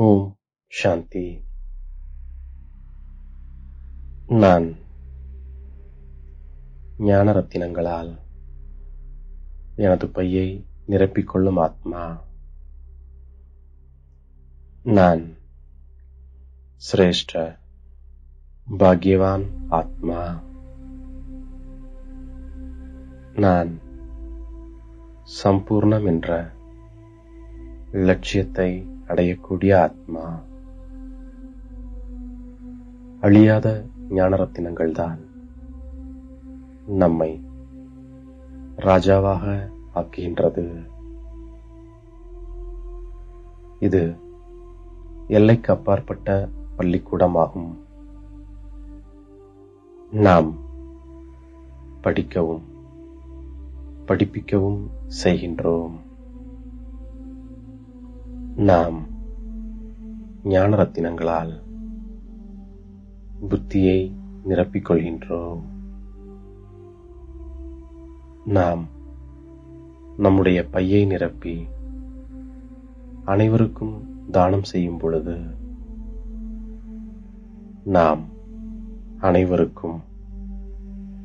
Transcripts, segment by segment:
ஓம் சாந்தி நான் ஞான ரத்தினங்களால் எனது பையை நிரப்பிக்கொள்ளும் ஆத்மா. நான் சிரேஷ்ட பாக்யவான் ஆத்மா. நான் சம்பூர்ணம் என்ற லட்சியத்தை அடையக்கூடிய ஆத்மா. அழியாத ஞான ரத்தினங்கள்தான் நம்மை ராஜாவாக ஆக்குகின்றது. இது எல்லைக்கு அப்பாற்பட்ட பள்ளிக்கூடமாகும். நாம் படிக்கவும் படிப்பிக்கவும் செய்கின்றோம். நாம் ஞான ரத்தினங்களால் புத்தியை நிரப்பிக் கொள்கின்றோம் நாம் நம்முடைய பையை நிரப்பி அனைவருக்கும் தானம் செய்யும் பொழுது நாம் அனைவருக்கும்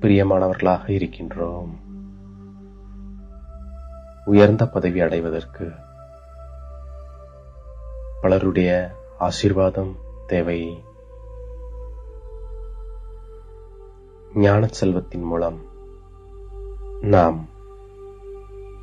பிரியமானவர்களாக இருக்கின்றோம். உயர்ந்த பதவி அடைவதற்கு பலருடைய ஆசீர்வாதம் தேவை. ஞான செல்வத்தின் மூலம் நாம்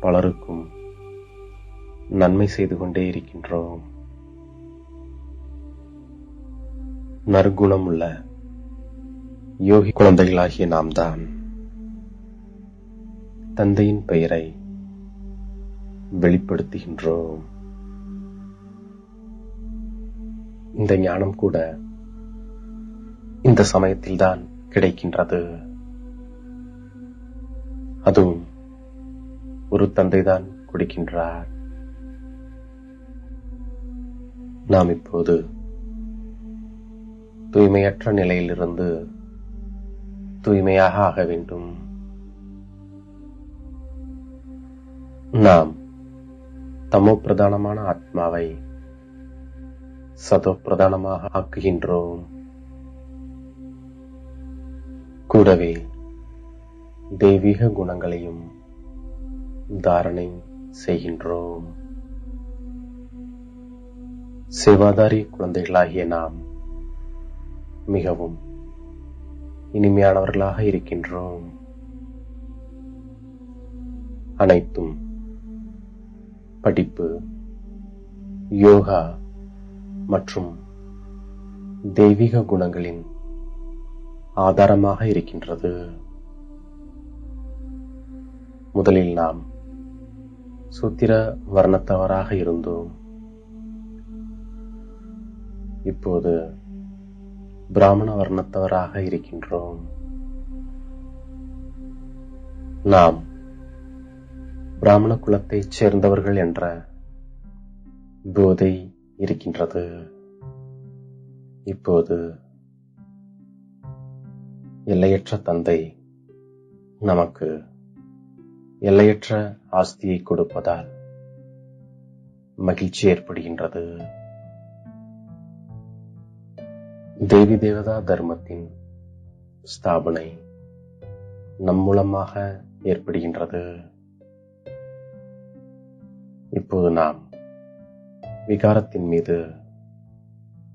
பலருக்கும் நன்மை செய்து கொண்டே இருக்கின்றோம். நற்குணம் உள்ள யோகி குழந்தைகளாகிய நாம் தான் தந்தையின் பெயரை வெளிப்படுத்துகின்றோம். இந்த ஞானம் கூட இந்த சமயத்தில்தான் கிடைக்கின்றது. அதுவும் ஒரு தந்தைதான் கொடுக்கின்றார். நாம் இப்போது தூய்மையற்ற நிலையிலிருந்து தூய்மையாக ஆக வேண்டும். நாம் தமோ பிரதானமான ஆத்மாவை சதோ பிரதானமாக ஆக்குகின்றோம் கூடவே தெய்வீக குணங்களையும் தாரணை செய்கின்றோம். சேவாதாரி குழந்தைகளாகிய நாம் மிகவும் இனிமையானவர்களாக இருக்கின்றோம். அனைத்தும் படிப்பு யோகா மற்றும் தெய்வீக குணங்களின் ஆதாரமாக இருக்கின்றது. முதலில் நாம் சூத்திர வர்ணத்தவராக இருந்தோம். இப்போது பிராமண வர்ணத்தவராக இருக்கின்றோம். நாம் பிராமண குலத்தைச் சேர்ந்தவர்கள் என்ற போதை இருக்கின்றது. இப்போது எல்லையற்ற தந்தை நமக்கு எல்லையற்ற ஆஸ்தியை கொடுப்பதால் மகிழ்ச்சி ஏற்படுகின்றது. தேவி தேவதா தர்மத்தின் ஸ்தாபனை நம் மூலமாக ஏற்படுகின்றது. இப்போது நாம் விகாரத்தின் மீது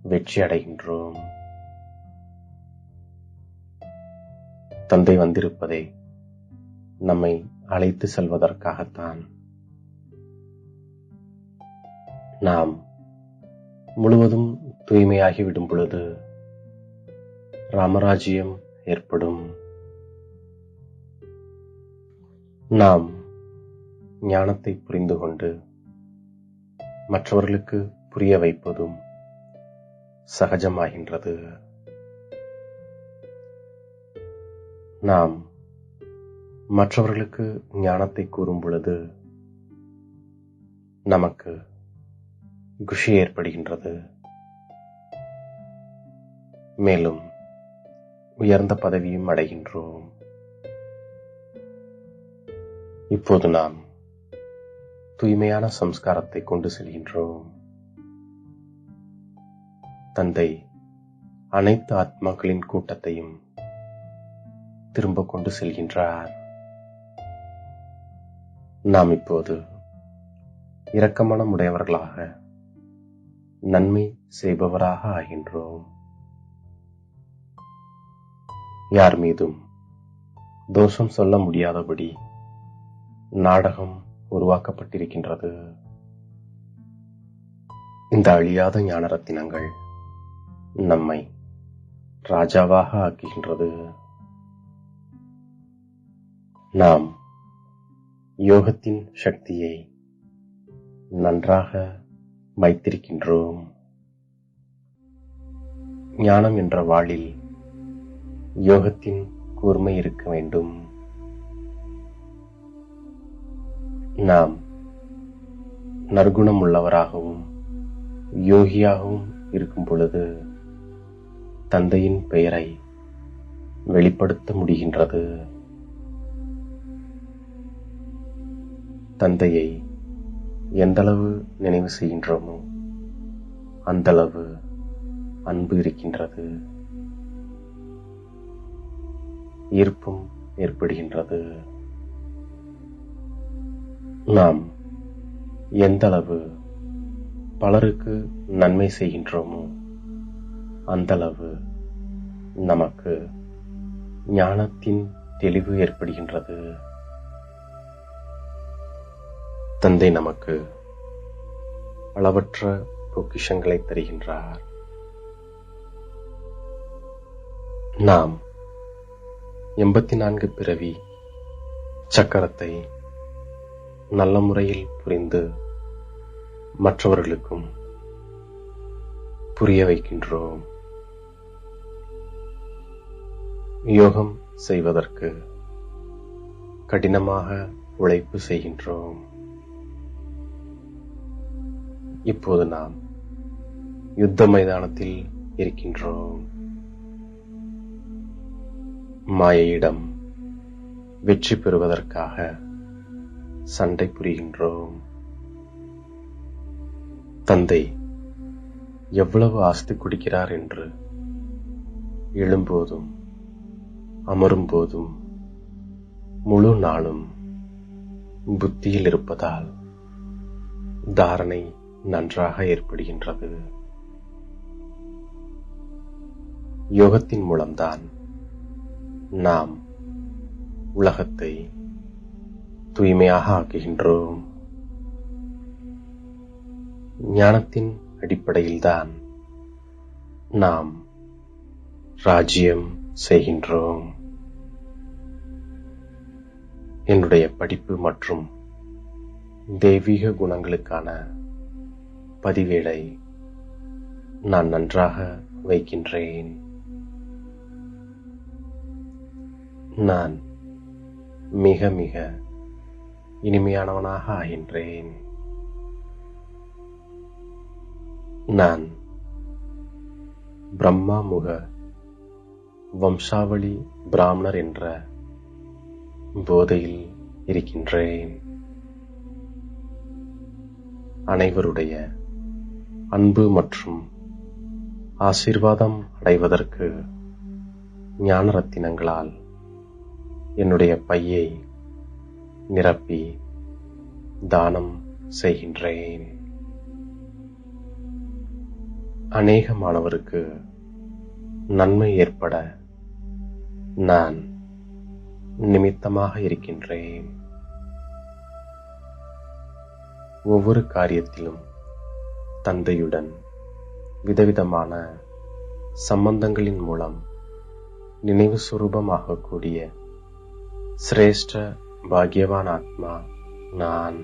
வெற்றி அடைகின்றோம் தந்தை வந்திருப்பதை நம்மை அழைத்து செல்வதற்காகத்தான் நாம் முழுவதும் தூய்மையாகிவிடும் பொழுது ராமராஜ்யம் ஏற்படும். நாம் ஞானத்தை புரிந்து கொண்டு மற்றவர்களுக்கு புரிய வைப்பதும் சகஜமாகின்றது. நாம் மற்றவர்களுக்கு ஞானத்தை கூறும் பொழுது நமக்கு குஷி ஏற்படுகின்றது. மேலும் உயர்ந்த பதவியும் அடைகின்றோம். இப்போது நாம் தூய்மையான சம்ஸ்காரத்தை கொண்டு செல்கின்றோம். தந்தை அனைத்து ஆத்மாக்களின் கூட்டத்தையும் திரும்ப கொண்டு செல்கின்றார். நாம் இப்போது இரக்கமனம் உடையவர்களாக நன்மை செய்பவராக ஆகின்றோம். யார் மீதும் தோஷம் சொல்ல முடியாதபடி நாடகம் உருவாக்கப்பட்டிருக்கின்றது. இந்த அழியாத ஞான ரத்தினங்கள் நம்மை ராஜாவாக ஆக்குகின்றது. நாம் யோகத்தின் சக்தியை நன்றாக வைத்திருக்கின்றோம். ஞானம் என்ற வாளில் யோகத்தின் கூர்மை இருக்க வேண்டும். நாம் நற்குணம் உள்ளவராகவும் யோகியாகவும் இருக்கும் பொழுது தந்தையின் பெயரை வெளிப்படுத்த முடிகின்றது. தந்தையை எந்தளவு நினைவு செய்கின்றோமோ அந்தளவு அன்பு இருக்கின்றது. ஈர்ப்பும் ஏற்படுகின்றது. நாம் எந்தளவு பலருக்கு நன்மை செய்கின்றோமோ அந்தளவு நமக்கு ஞானத்தின் தெளிவு ஏற்படுகின்றது. தந்தை நமக்கு அளவற்ற பொக்கிஷங்களை தருகின்றார். நாம் எண்பத்தி நான்கு பிறவி சக்கரத்தை நல்ல முறையில் புரிந்து மற்றவர்களுக்கும் புரிய வைக்கின்றோம். யோகம் செய்வதற்கு கடினமாக உழைப்பு செய்கின்றோம். இப்போது நாம் யுத்த மைதானத்தில் இருக்கின்றோம். மாயையிடம் வெற்றி பெறுவதற்காக சண்டை புரிகின்றோம். தந்தை எவ்வளவு ஆஸ்தி குடிக்கிறார் என்று எழும்போதும் அமரும் போதும் முழு நாளும் புத்தியில் இருப்பதால் தாரணை நன்றாக ஏற்படுகின்றது. யோகத்தின் மூலம்தான் நாம் உலகத்தை தூய்மையாக ஆக்குகின்றோம். ஞானத்தின் அடிப்படையில்தான் நாம் ராஜ்யம் செய்கின்றோம். என்னுடைய படிப்பு மற்றும் தெய்வீக குணங்களுக்கான பதிவேடை நான் நன்றாக வைக்கின்றேன். நான் மிக மிக இனிமையானவனாக ஆகின்றேன். நான் பிரம்மா முக வம்சாவளி பிராமணர் என்ற போதையில் இருக்கின்றேன். அனைவருடைய அன்பு மற்றும் ஆசீர்வாதம் அடைவதற்கு ஞான ரத்தினங்களால் என்னுடைய பையை நிரப்பி தானம் செய்கின்றேன். அநேக மாணவருக்கு நன்மை ஏற்பட நான் நிமித்தமாக இருக்கின்றேன். ஒவ்வொரு காரியத்திலும் தந்தையுடன் விதவிதமான சம்பந்தங்களின் மூலம் நினைவு சுரூபமாகக்கூடிய சிரேஷ்ட பாக்யவான் ஆத்மா நான்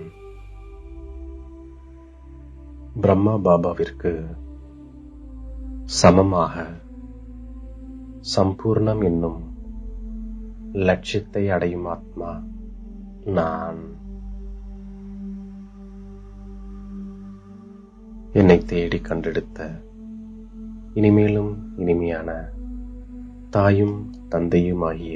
பிரம்மா பாபாவிற்கு சமமாக சம்பூர்ணம் என்னும் லட்சியத்தை அடையும் ஆத்மா நான் என்னை தேடி கண்டெடுத்த இனிமேலும் இனிமையான தாயும் தந்தையுமாகிய